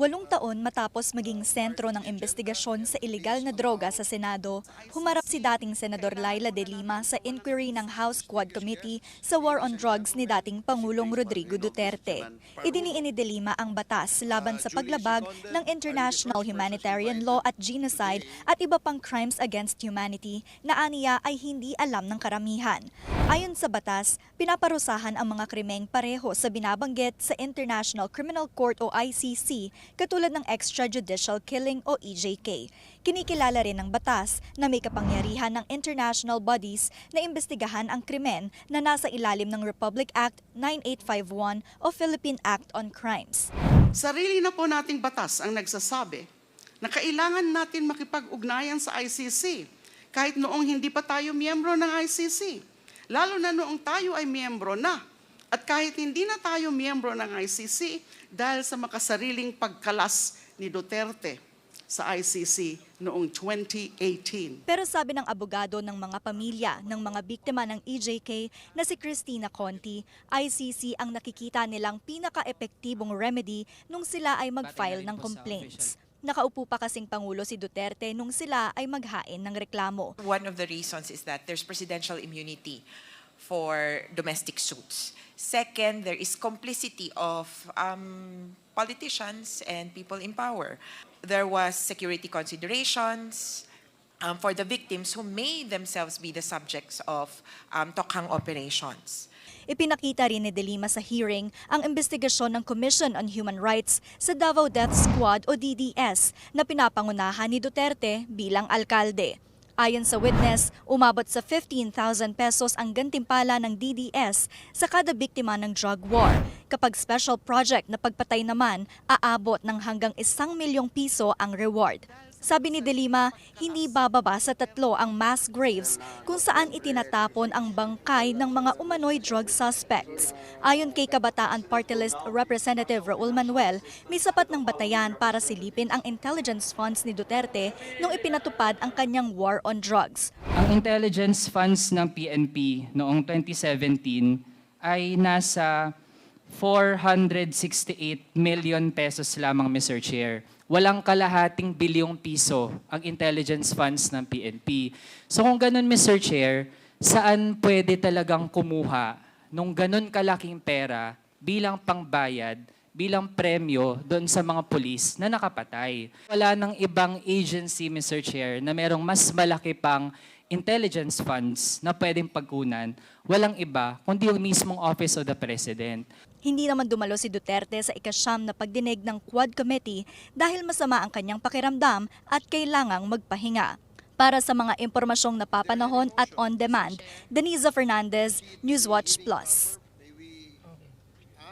Walong taon matapos maging sentro ng investigasyon sa ilegal na droga sa Senado, humarap si dating Senador Laila de Lima sa inquiry ng House Quad Committee sa war on drugs ni dating Pangulong Rodrigo Duterte. Idiniin ni de Lima ang batas laban sa paglabag ng international humanitarian law at genocide at iba pang crimes against humanity na aniya ay hindi alam ng karamihan. Ayon sa batas, pinaparusahan ang mga krimeng pareho sa binabanggit sa International Criminal Court o ICC katulad ng extrajudicial killing o EJK. Kinikilala rin ng batas na may kapangyarihan ng international bodies na imbestigahan ang krimen na nasa ilalim ng Republic Act 9851 o Philippine Act on Crimes. Sarili na po nating batas ang nagsasabi na kailangan natin makipag-ugnayan sa ICC kahit noong hindi pa tayo miyembro ng ICC. Lalo na noong tayo ay miyembro na. At kahit hindi na tayo miyembro ng ICC dahil sa makasariling pagkalas ni Duterte sa ICC noong 2018. Pero sabi ng abogado ng mga pamilya ng mga biktima ng EJK na si Christina Conti, ICC ang nakikita nilang pinaka-epektibong remedy nung sila ay mag-file ng complaints. Nakaupo pa kasing Pangulo si Duterte nung sila ay maghain ng reklamo. One of the reasons is that there's presidential immunity for domestic suits. Second, there is complicity of um, politicians and people in power. There was security considerations um, for the victims who may themselves be the subjects of um, tokhang operations. Ipinakita rin ni De Lima sa hearing ang investigasyon ng Commission on Human Rights sa Davao Death Squad o DDS na pinapangunahan ni Duterte bilang alkalde. Ayon sa witness, umabot sa 15,000 pesos ang gantimpala ng DDS sa kada biktima ng drug war. Kapag special project na pagpatay naman, aabot ng hanggang isang milyong piso ang reward. Sabi ni De Lima, hindi bababa sa tatlo ang mass graves kung saan itinatapon ang bangkay ng mga umano'y drug suspects. Ayon kay Kabataan Party List Representative Raul Manuel, may sapat ng batayan para silipin ang intelligence funds ni Duterte nung ipinatupad ang kanyang war on drugs. Ang intelligence funds ng PNP noong 2017 ay nasa 468 million pesos lamang, Mr. Chair. Walang kalahating bilyong piso ang intelligence funds ng PNP. So kung ganun, Mr. Chair, saan pwede talagang kumuha nung ganun kalaking pera bilang pangbayad bilang premyo doon sa mga pulis na nakapatay. Wala ng ibang agency, Mr. Chair, na merong mas malaki pang intelligence funds na pwedeng pagkunan. Walang iba, kundi yung mismong Office of the President. Hindi naman dumalo si Duterte sa ikasyam na pagdinig ng Quad Committee dahil masama ang kanyang pakiramdam at kailangang magpahinga. Para sa mga impormasyong napapanahon at on demand, Denisa Fernandez, Newswatch Plus.